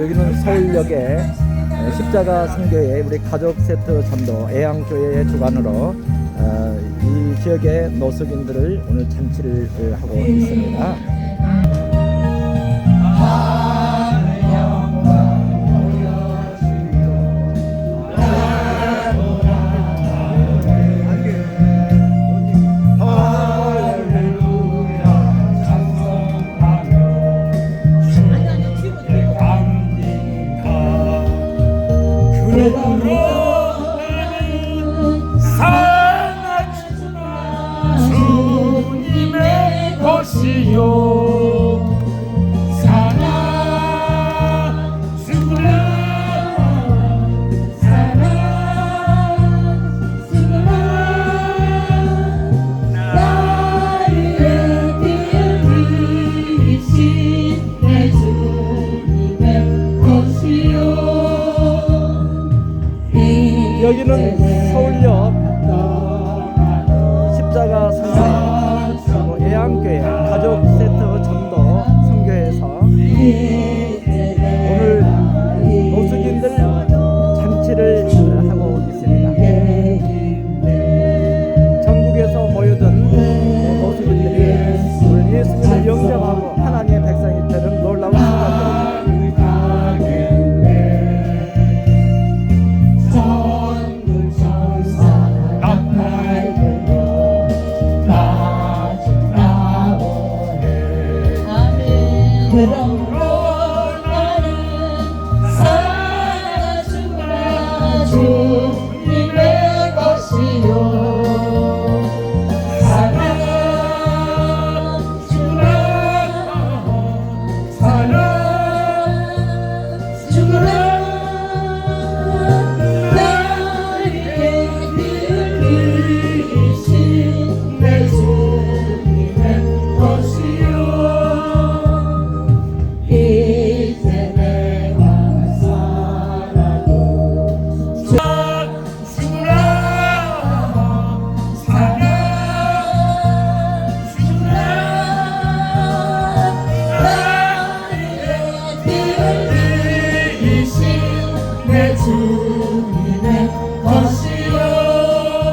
여기는 서울역에 어, 십자가 성교회 우리 가족 세트 전도 애양교회의 주관으로 어, 이 지역의 노숙인들을 오늘 참치를 하고 있습니다. 주 여기는 서울역 십자가 성당 애양교회 뭐 가족 세트 전도 선교회에서. Pero you.